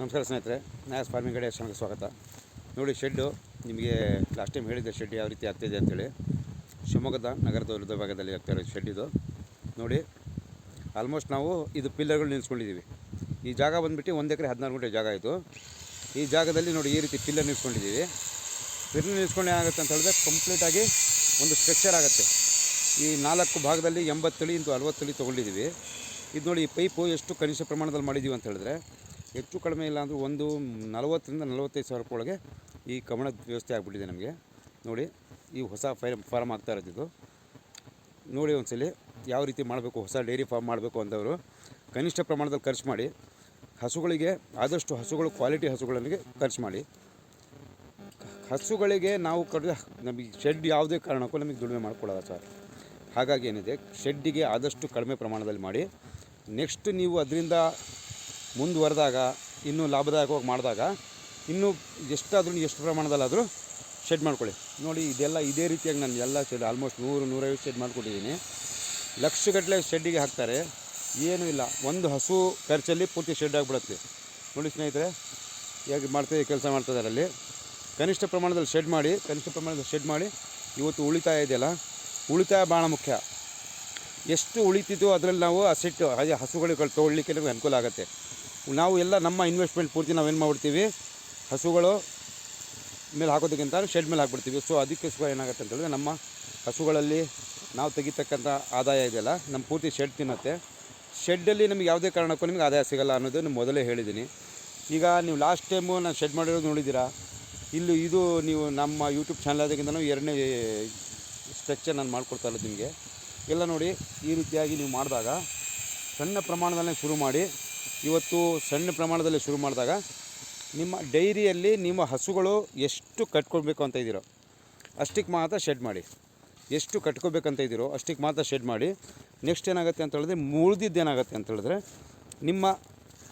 ನಮಸ್ಕಾರ ಸ್ನೇಹಿತರೆ ನ್ಯಾಸ್ ಫಾರ್ಮಿಂಗ್ ಕಡೆ ಚಾನಲ್ಗೆ ಸ್ವಾಗತ. ನೋಡಿ ಶೆಡ್ಡು ನಿಮಗೆ ಲಾಸ್ಟ್ ಟೈಮ್ ಹೇಳಿದ್ದೆ ಶೆಡ್ ಯಾವ ರೀತಿ ಆಗ್ತಿದೆ ಅಂತೇಳಿ. ಶಿವಮೊಗ್ಗದ ನಗರದ ವಿರುದ್ಧ ಭಾಗದಲ್ಲಿ ಆಗ್ತಾ ಇರೋ ಶೆಡ್ ಇದು. ನೋಡಿ ಆಲ್ಮೋಸ್ಟ್ ನಾವು ಇದು ಪಿಲ್ಲರ್ಗಳು ನಿಲ್ಸ್ಕೊಂಡಿದ್ದೀವಿ ಈ ಜಾಗ ಬಂದುಬಿಟ್ಟು ಒಂದು ಎಕರೆ ಹದಿನಾರು ಗಂಟೆ ಜಾಗ ಆಯಿತು. ಈ ಜಾಗದಲ್ಲಿ ನೋಡಿ ಈ ರೀತಿ ಪಿಲ್ಲರ್ ನಿಲ್ಸ್ಕೊಂಡಿದ್ದೀವಿ ಪಿಲ್ಲರ್ ನಿಲ್ಸ್ಕೊಂಡು ಏನಾಗುತ್ತೆ ಅಂತ ಹೇಳಿದ್ರೆ ಕಂಪ್ಲೀಟಾಗಿ ಒಂದು ಸ್ಟ್ರಕ್ಚರ್ ಆಗುತ್ತೆ. ಈ ನಾಲ್ಕು ಭಾಗದಲ್ಲಿ ಎಂಬತ್ತಳಿ ಅರವತ್ತು ಅರವತ್ತಳಿ ತೊಗೊಂಡಿದ್ದೀವಿ ಇದು ನೋಡಿ, ಈ ಪೈಪು ಎಷ್ಟು ಕನಿಷ್ಠ ಪ್ರಮಾಣದಲ್ಲಿ ಮಾಡಿದ್ದೀವಿ ಅಂತ ಹೇಳಿದ್ರೆ ಹೆಚ್ಚು ಕಡಿಮೆ ಇಲ್ಲ ಅಂದರೂ ಒಂದು ನಲವತ್ತರಿಂದ ನಲವತ್ತೈದು ಸಾವಿರ ಒಳಗೆ ಈ ಕಮಣದ ವ್ಯವಸ್ಥೆ ಆಗಿಬಿಟ್ಟಿದೆ ನಮಗೆ. ನೋಡಿ, ಈ ಹೊಸ ಫೈರ್ ಫಾರ್ಮ್ ಆಗ್ತಾ ಇರೋದಿದ್ದು ನೋಡಿ ಒಂದ್ಸಲಿ ಯಾವ ರೀತಿ ಮಾಡಬೇಕು, ಹೊಸ ಡೈರಿ ಫಾರ್ಮ್ ಮಾಡಬೇಕು ಅಂತವರು. ಕನಿಷ್ಠ ಪ್ರಮಾಣದಲ್ಲಿ ಖರ್ಚು ಮಾಡಿ, ಹಸುಗಳಿಗೆ ಆದಷ್ಟು ಹಸುಗಳು, ಕ್ವಾಲಿಟಿ ಹಸುಗಳಿಗೆ ಖರ್ಚು ಮಾಡಿ. ಹಸುಗಳಿಗೆ ನಾವು ಕಡಿದ ನಮಗೆ ಶೆಡ್ ಯಾವುದೇ ಕಾರಣಕ್ಕೂ ನಮಗೆ ದುಡಿಮೆ ಮಾಡಿಕೊಳ್ಳಲ್ಲ ಸರ್. ಹಾಗಾಗಿ ಏನಿದೆ, ಶೆಡ್ಡಿಗೆ ಆದಷ್ಟು ಕಡಿಮೆ ಪ್ರಮಾಣದಲ್ಲಿ ಮಾಡಿ, ನೆಕ್ಸ್ಟ್ ನೀವು ಅದರಿಂದ ಮುಂದುವರೆದಾಗ, ಇನ್ನೂ ಲಾಭದಾಯಕವಾಗಿ ಮಾಡಿದಾಗ, ಇನ್ನೂ ಎಷ್ಟಾದ್ರೂ ಎಷ್ಟು ಪ್ರಮಾಣದಲ್ಲಾದರೂ ಶೆಡ್ ಮಾಡ್ಕೊಳ್ಳಿ. ನೋಡಿ, ಇದೆಲ್ಲ ಇದೇ ರೀತಿಯಾಗಿ ನಾನು ಎಲ್ಲ ಶೆಡ್ ಆಲ್ಮೋಸ್ಟ್ ನೂರು, ನೂರೈವತ್ತು ಶೆಡ್ ಮಾಡ್ಕೊಟ್ಟಿದ್ದೀನಿ ಲಕ್ಷಗಟ್ಟಲೆ ಶೆಡ್ಡಿಗೆ ಹಾಕ್ತಾರೆ. ಏನೂ ಇಲ್ಲ. ಒಂದು ಹಸು ಖರ್ಚಲ್ಲಿ ಪೂರ್ತಿ ಶೆಡ್ ಆಗಿಬಿಡುತ್ತೆ. ನೋಡಿ ಸ್ನೇಹಿತರೆ, ಹೇಗೆ ಮಾಡ್ತೀವಿ ಕೆಲಸ ಮಾಡ್ತದೆ ಅದರಲ್ಲಿ ಕನಿಷ್ಠ ಪ್ರಮಾಣದಲ್ಲಿ ಶೆಡ್ ಮಾಡಿ, ಕನಿಷ್ಠ ಪ್ರಮಾಣದಲ್ಲಿ ಶೆಡ್ ಮಾಡಿ, ಇವತ್ತು ಉಳಿತಾಯ ಇದೆಯಲ್ಲ? ಉಳಿತಾಯ ಭಾಳ ಮುಖ್ಯ. ಎಷ್ಟು ಉಳಿತಿದ್ದು ಅದರಲ್ಲಿ ನಾವು ಅಸೆಟ್ ಅದೇ ಹಸುಗಳಿಗೆ ತೊಗೊಳ್ಲಿಕ್ಕೆ ನಮಗೆ ಅನುಕೂಲ ಆಗುತ್ತೆ. ನಾವು ಎಲ್ಲ ನಮ್ಮ ಇನ್ವೆಸ್ಟ್ಮೆಂಟ್ ಪೂರ್ತಿ ನಾವೇನು ಮಾಡ್ಬಿಡ್ತೀವಿ? ಹಸುಗಳು ಮೇಲೆ ಹಾಕೋದಕ್ಕಿಂತ ಶೆಡ್ ಮೇಲೆ ಹಾಕ್ಬಿಡ್ತೀವಿ. ಸೊ ಅದಕ್ಕೋಸ್ಕರ ಏನಾಗುತ್ತೆ ಅಂತ ನಮ್ಮ ಹಸುಗಳಲ್ಲಿ ನಾವು ತೆಗಿತಕ್ಕಂಥ ಆದಾಯ ಇದೆಯಲ್ಲ ನಮ್ಮ ಪೂರ್ತಿ ಶೆಡ್ ತಿನ್ನುತ್ತೆ. ಶೆಡ್ಡಲ್ಲಿ ನಮಗೆ ಯಾವುದೇ ಕಾರಣಕ್ಕೂ ನಿಮಗೆ ಆದಾಯ ಸಿಗಲ್ಲ ಅನ್ನೋದನ್ನು ಮೊದಲೇ ಹೇಳಿದ್ದೀನಿ. ಈಗ ನೀವು ಲಾಸ್ಟ್ ಟೈಮು ನಾನು ಶೆಡ್ ಮಾಡಿರೋದು ನೋಡಿದ್ದೀರಾ? ಇಲ್ಲಿ ಇದು ನೀವು ನಮ್ಮ ಯೂಟ್ಯೂಬ್ ಚಾನಲ್ ಅದಕ್ಕಿಂತ ಎರಡನೇ ಸ್ಟ್ರಕ್ಚರ್ ನಾನು ಮಾಡ್ಕೊಡ್ತಾ ಇರೋದು ನಿಮಗೆ. ಎಲ್ಲ ನೋಡಿ ಈ ರೀತಿಯಾಗಿ ನೀವು ಮಾಡಿದಾಗ ಸಣ್ಣ ಪ್ರಮಾಣದಲ್ಲೇ ಶುರು ಮಾಡಿ, ಇವತ್ತು ಸಣ್ಣ ಪ್ರಮಾಣದಲ್ಲಿ ಶುರು ಮಾಡಿದಾಗ ನಿಮ್ಮ ಡೈರಿಯಲ್ಲಿ ನಿಮ್ಮ ಹಸುಗಳು ಎಷ್ಟು ಕಟ್ಕೊಳ್ಬೇಕು ಅಂತ ಇದ್ದೀರೋ, ಅಷ್ಟಕ್ಕೆ ಮಾತ್ರ ಶೆಡ್ ಮಾಡಿ. ಎಷ್ಟು ಕಟ್ಕೋಬೇಕಂತ ಇದ್ದೀರೋ, ಅಷ್ಟಕ್ಕೆ ಮಾತ್ರ ಶೆಡ್ ಮಾಡಿ. ನೆಕ್ಸ್ಟ್ ಏನಾಗುತ್ತೆ ಅಂತ ಹೇಳಿದ್ರೆ, ಮುಳ್ದಿದ್ದು ಏನಾಗುತ್ತೆ ಅಂತ ಹೇಳಿದ್ರೆ, ನಿಮ್ಮ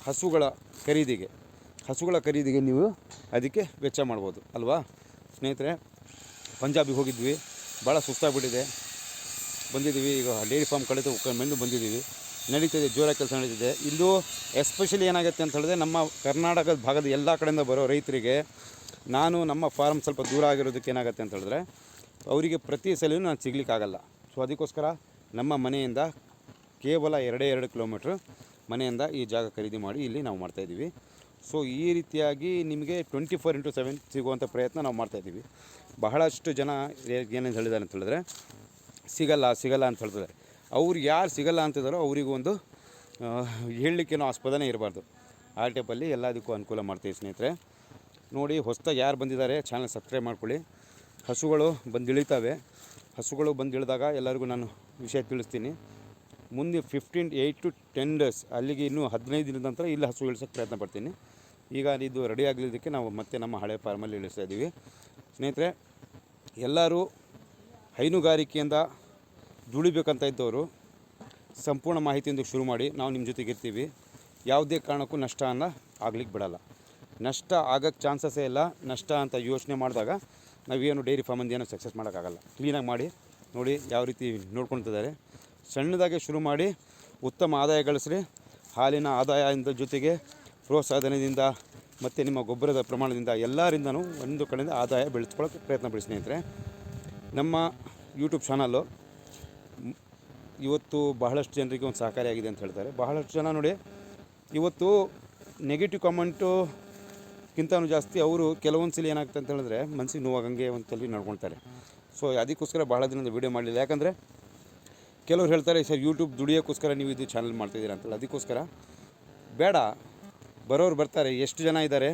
ಹಸುಗಳ ಖರೀದಿಗೆ ಹಸುಗಳ ಖರೀದಿಗೆ ನೀವು ಅದಕ್ಕೆ ವೆಚ್ಚ ಮಾಡ್ಬೋದು, ಅಲ್ವಾ? ಸ್ನೇಹಿತರೆ, ಪಂಜಾಬಿಗೆ ಹೋಗಿದ್ವಿ ಭಾಳ ಸುಸ್ತಾಗ್ಬಿಟ್ಟಿದೆ. ಬಂದಿದ್ದೀವಿ. ಈಗ ಡೈರಿ ಫಾರ್ಮ್ ಕಳೆದು ಮೆಂದು ಬಂದಿದ್ದೀವಿ. ನಡೀತಿದೆ, ಜೋರಾಗಿ ಕೆಲಸ ನಡೀತಿದೆ. ಇಲ್ಲೂ ಎಸ್ಪೆಷಲಿ ಏನಾಗುತ್ತೆ ಅಂತ ಹೇಳಿದ್ರೆ ನಮ್ಮ ಕರ್ನಾಟಕದ ಭಾಗದ ಎಲ್ಲ ಕಡೆಯಿಂದ ಬರೋ ರೈತರಿಗೆ ನಾನು ನಮ್ಮ ಫಾರ್ಮ್ ಸ್ವಲ್ಪ ದೂರ ಆಗಿರೋದಕ್ಕೆ ಏನಾಗುತ್ತೆ ಅಂತ ಹೇಳಿದ್ರೆ ಅವರಿಗೆ ಪ್ರತಿ ಸಲವೂ ನಾನು ಸಿಗ್ಲಿಕ್ಕಾಗಲ್ಲ. ಸೊ ಅದಕ್ಕೋಸ್ಕರ ನಮ್ಮ ಮನೆಯಿಂದ ಕೇವಲ ಎರಡೇ ಎರಡು ಕಿಲೋಮೀಟ್ರ್ ಮನೆಯಿಂದ ಈ ಜಾಗ ಖರೀದಿ ಮಾಡಿ ಇಲ್ಲಿ ನಾವು ಮಾಡ್ತಾಯಿದ್ದೀವಿ ಸೊ ಈ ರೀತಿಯಾಗಿ ನಿಮಗೆ ಟ್ವೆಂಟಿ ಫೋರ್ ಇಂಟು ಸೆವೆನ್ ಸಿಗುವಂಥ ಪ್ರಯತ್ನ ನಾವು ಮಾಡ್ತಾಯಿದ್ದೀವಿ ಬಹಳಷ್ಟು ಜನ ಏನೇನು ಹೇಳಿದ್ದಾರೆ ಅಂತ ಹೇಳಿದ್ರೆ ಸಿಗಲ್ಲ ಸಿಗಲ್ಲ ಅಂತ ಹೇಳ್ತಾರೆ. ಅವ್ರು ಯಾರು ಸಿಗಲ್ಲ ಅಂತಿದ್ದಾರೋ ಅವರಿಗೂ ಒಂದು ಹೇಳಲಿಕ್ಕೇನೋ ಆಸ್ಪದನೇ ಇರಬಾರ್ದು. ಆ ಟೈಪಲ್ಲಿ ಎಲ್ಲದಕ್ಕೂ ಅನುಕೂಲ ಮಾಡ್ತೀವಿ ಸ್ನೇಹಿತರೆ. ನೋಡಿ, ಹೊಸ್ದಾಗಿ ಯಾರು ಬಂದಿದ್ದಾರೆ ಚಾನಲ್ ಸಬ್ಸ್ಕ್ರೈಬ್ ಮಾಡ್ಕೊಳ್ಳಿ. ಹಸುಗಳು ಬಂದು ಇಳಿತಾವೆ. ಹಸುಗಳು ಬಂದು ಇಳಿದಾಗ ಎಲ್ಲರಿಗೂ ನಾನು ವಿಷಯ ತಿಳಿಸ್ತೀನಿ. ಮುಂದೆ fifteen eight to ten days ಅಲ್ಲಿಗೆ ಇನ್ನೂ ಹದಿನೈದು ದಿನದ ನಂತರ ಇಲ್ಲಿ ಹಸು ಇಳಿಸೋಕ್ಕೆ ಪ್ರಯತ್ನ ಪಡ್ತೀನಿ. ಈಗ ಇದು ರೆಡಿ ಆಗಲಿದ್ದಕ್ಕೆ ನಾವು ಮತ್ತೆ ನಮ್ಮ ಹಳೆ ಫಾರ್ಮಲ್ಲಿ ಇಳಿಸ್ತಾ ಇದ್ದೀವಿ ಸ್ನೇಹಿತರೆ, ಎಲ್ಲರೂ ಹೈನುಗಾರಿಕೆಯಿಂದ ದುಡಿಬೇಕಂತ ಇದ್ದವರು ಸಂಪೂರ್ಣ ಮಾಹಿತಿಯಿಂದ ಶುರು ಮಾಡಿ ನಾವು ನಿಮ್ಮ ಜೊತೆಗೆ ಇರ್ತೀವಿ. ಯಾವುದೇ ಕಾರಣಕ್ಕೂ ನಷ್ಟ ಅನ್ನ ಆಗ್ಲಿಕ್ಕೆ ಬಿಡಲ್ಲ. ನಷ್ಟ ಆಗೋಕ್ಕೆ ಚಾನ್ಸಸ್ಸೇ ಇಲ್ಲ. ನಷ್ಟ ಅಂತ ಯೋಚನೆ ಮಾಡಿದಾಗ ನಾವೇನು ಡೈರಿ ಫಾರ್ಮಿಂದ ಏನೋ ಸಕ್ಸಸ್ ಮಾಡೋಕ್ಕಾಗಲ್ಲ ಕ್ಲೀನಾಗಿ ಮಾಡಿ, ನೋಡಿ ಯಾವ ರೀತಿ ನೋಡ್ಕೊಳ್ತಿದ್ದಾರೆ ಸಣ್ಣದಾಗೆ ಶುರು ಮಾಡಿ, ಉತ್ತಮ ಆದಾಯ ಗಳಿಸ್ರಿ. ಹಾಲಿನ ಆದಾಯದ ಜೊತೆಗೆ ಪ್ರೋತ್ಸಾಹಧನದಿಂದ ಮತ್ತು ನಿಮ್ಮ ಗೊಬ್ಬರದ ಪ್ರಮಾಣದಿಂದ ಎಲ್ಲರಿಂದನೂ ಒಂದು ಕಡೆಯಿಂದ ಆದಾಯ ಬೆಳೆಸ್ಕೊಳ್ಳೋಕ್ಕೆ ಪ್ರಯತ್ನ ಪಡಿಸ್ತೀನಿ ಸ್ನೇಹಿತರೆ ನಮ್ಮ ಯೂಟ್ಯೂಬ್ ಚಾನಲ್ಲು ಇವತ್ತು ಬಹಳಷ್ಟು ಜನರಿಗೆ ಒಂದು ಸಹಕಾರಿಯಾಗಿದೆ ಅಂತ ಹೇಳ್ತಾರೆ. ಬಹಳಷ್ಟು ಜನ ನೋಡಿ, ಇವತ್ತು ನೆಗೆಟಿವ್ ಕಾಮೆಂಟುಗಿಂತನೂ ಜಾಸ್ತಿ ಅವರು ಕೆಲವೊಂದು ಸಲ ಏನಾಗುತ್ತೆ ಅಂತ ಹೇಳಿದ್ರೆ ಮನಸ್ಸಿಗೆ ನೋವಾಗಂಗೆ ಒಂದು ತಲೆ ನಡ್ಕೊಳ್ತಾರೆ. ಸೊ ಅದಕ್ಕೋಸ್ಕರ ಭಾಳ ದಿನದ ವೀಡಿಯೋ ಮಾಡಲಿಲ್ಲ. ಯಾಕಂದರೆ ಕೆಲವ್ರು ಹೇಳ್ತಾರೆ, ಸರ್ ಯೂಟ್ಯೂಬ್ ದುಡಿಯೋಕ್ಕೋಸ್ಕರ ನೀವು ಇದು ಚಾನಲ್ ಮಾಡ್ತಿದ್ದೀರಾ ಅಂತೇಳಿ. ಅದಕ್ಕೋಸ್ಕರ ಬೇಡ. ಬರೋರು ಬರ್ತಾರೆ. ಎಷ್ಟು ಜನ ಇದ್ದಾರೆ?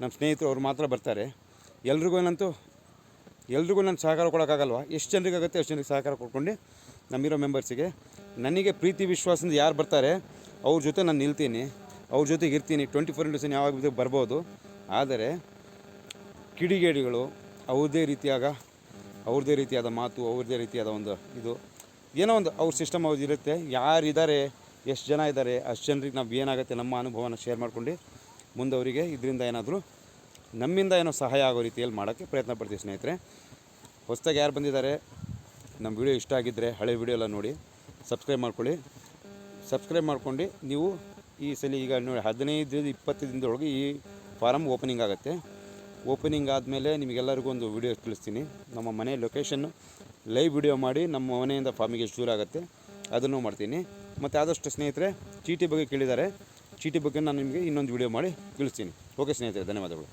ನಮ್ಮ ಸ್ನೇಹಿತರು ಅವ್ರು ಮಾತ್ರ ಬರ್ತಾರೆ. ಎಲ್ರಿಗೂ ಏನಂತೂ ಎಲ್ರಿಗೂ ನಾನು ಸಹಕಾರ ಕೊಡೋಕ್ಕಾಗಲ್ವ? ಎಷ್ಟು ಜನರಿಗೆ ಆಗುತ್ತೆ, ಅಷ್ಟು ಜನರಿಗೆ ಸಹಕಾರ ಕೊಡ್ಕೊಂಡು ನಮ್ಮಿರೋ ಮೆಂಬರ್ಸಿಗೆ ನನಗೆ ಪ್ರೀತಿ, ವಿಶ್ವಾಸದಿಂದ ಯಾರು ಬರ್ತಾರೆ, ಅವ್ರ ಜೊತೆ ನಾನು ನಿಲ್ತೀನಿ. ಅವ್ರ ಜೊತೆಗೆ ಇರ್ತೀನಿ. ಟ್ವೆಂಟಿ ಫೋರ್ ಇಂಟು ಸೆನ್ ಯಾವಾಗ ಬರ್ಬೋದು. ಆದರೆ, ಕಿಡಿಗೇಡಿಗಳು ಅವ್ರದೇ ರೀತಿಯಾಗ ಅವ್ರದೇ ರೀತಿಯಾದ ಮಾತು, ಅವ್ರದೇ ರೀತಿಯಾದ ಒಂದು ಇದು, ಏನೋ ಒಂದು ಅವ್ರ ಸಿಸ್ಟಮ್ ಅವ್ರದ್ದು ಇರುತ್ತೆ. ಯಾರಿದ್ದಾರೆ ಎಷ್ಟು ಜನ ಇದ್ದಾರೆ ಅಷ್ಟು ಜನರಿಗೆ ನಾವು ಏನಾಗುತ್ತೆ ನಮ್ಮ ಅನುಭವನ ಶೇರ್ ಮಾಡ್ಕೊಂಡು ಮುಂದೆ ಅವರಿಗೆ ಇದರಿಂದ ಏನಾದರೂ ನಮ್ಮಿಂದ ಏನೋ ಸಹಾಯ ಆಗೋ ರೀತಿಯಲ್ಲಿ ಮಾಡೋಕ್ಕೆ ಪ್ರಯತ್ನ ಪಡ್ತೀವಿ ಸ್ನೇಹಿತರೆ. ಹೊಸ್ದಾಗಿ ಯಾರು ಬಂದಿದ್ದಾರೆ, ನಮ್ಮ ವಿಡಿಯೋ ಇಷ್ಟ ಆಗಿದ್ದರೆ ಹಳೆ ವಿಡಿಯೋ ಎಲ್ಲ ನೋಡಿ, ಸಬ್ಸ್ಕ್ರೈಬ್ ಮಾಡ್ಕೊಳ್ಳಿ. ಸಬ್ಸ್ಕ್ರೈಬ್ ಮಾಡ್ಕೊಂಡು ನೀವು ಈ ಸಲ ಈಗ ನೋಡಿ, ಹದಿನೈದು ಇಪ್ಪತ್ತು ದಿನದೊಳಗೆ ಈ ಫಾರಮ್ ಓಪನಿಂಗ್ ಆಗುತ್ತೆ. ಓಪನಿಂಗ್ ಆದಮೇಲೆ ನಿಮಗೆಲ್ಲರಿಗೂ ಒಂದು ವಿಡಿಯೋ ತಿಳಿಸ್ತೀನಿ. ನಮ್ಮ ಮನೆ ಲೊಕೇಶನ್ನು ಲೈವ್ ವಿಡಿಯೋ ಮಾಡಿ ನಮ್ಮ ಮನೆಯಿಂದ ಫಾರ್ಮಿಗೆ ಶೂರ್ ಆಗುತ್ತೆ. ಅದನ್ನು ಮಾಡ್ತೀನಿ. ಮತ್ತು ಆದಷ್ಟು ಸ್ನೇಹಿತರೆ, ಚೀಟಿ ಬಗ್ಗೆ ಕೇಳಿದ್ದಾರೆ. ಚೀಟಿ ಬಗ್ಗೆ ನಾನು ನಿಮಗೆ ಇನ್ನೊಂದು ವಿಡಿಯೋ ಮಾಡಿ ತಿಳಿಸ್ತೀನಿ. ಓಕೆ ಸ್ನೇಹಿತರೆ, ಧನ್ಯವಾದಗಳು.